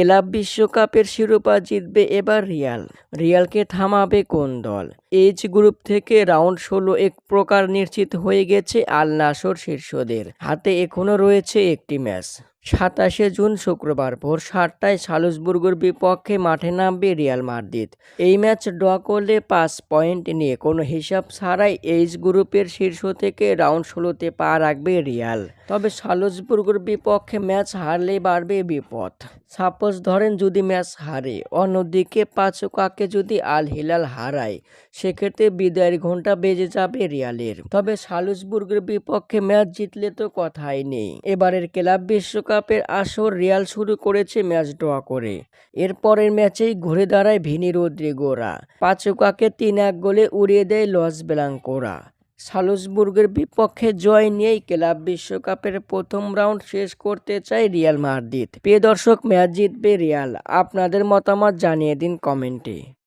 Club বিশ্বকাপের শিরোপা জিতবে এবার রিয়াল। রিয়ালকে থামাবে কোন দল? এইচ গ্রুপ থেকে রাউন্ড ষোলো এক প্রকার নিশ্চিত হয়ে গেছে আল নাসর শীর্ষদের। হাতে এখনও রয়েছে একটি ম্যাচ। সাতাশে জুন শুক্রবার ভোর সাতটায় সালুসবুর্গের বিপক্ষে মাঠে নামবে রিয়াল মাদ্রিদ। এই ম্যাচ ড্র করলে পাঁচ পয়েন্ট নিয়ে কোনো হিসাব ছাড়াই এইচ গ্রুপের শীর্ষ থেকে রাউন্ড ষোলোতে পা রাখবে রিয়াল। তবে সালুসবুর্গের বিপক্ষে ম্যাচ হারলেই বাড়বে বিপদ। সাপোজ ধরেন যদি ম্যাচ হারে, অন্যদিকে পাঁচকাকে যদি আল হিলাল হারায়, সেক্ষেত্রে বিদায়ের ঘণ্টা বেজে যাবে রিয়ালের। তবে সালুসবুর্গের বিপক্ষে ম্যাচ জিতলে তো কথাই নেই। এবারের ক্লাব বিশ্বকাপের আসর রিয়াল শুরু করেছে ম্যাচ ড্র করে। এরপরের ম্যাচেই ঘুরে দাঁড়ায় ভিনি রদ্রিগোরা। পাঁচকাকে তিন এক গোলে উড়িয়ে দেয় লস ব্লাঙ্কোরা সালুসবুর্গের বিপক্ষে জয় নিয়েই ক্লাব বিশ্বকাপের প্রথম রাউন্ড শেষ করতে চায় রিয়াল মাদ্রিদ। প্রিয় দর্শক, ম্যাচ জিতবে রিয়াল। আপনাদের মতামত জানিয়ে দিন কমেন্টে।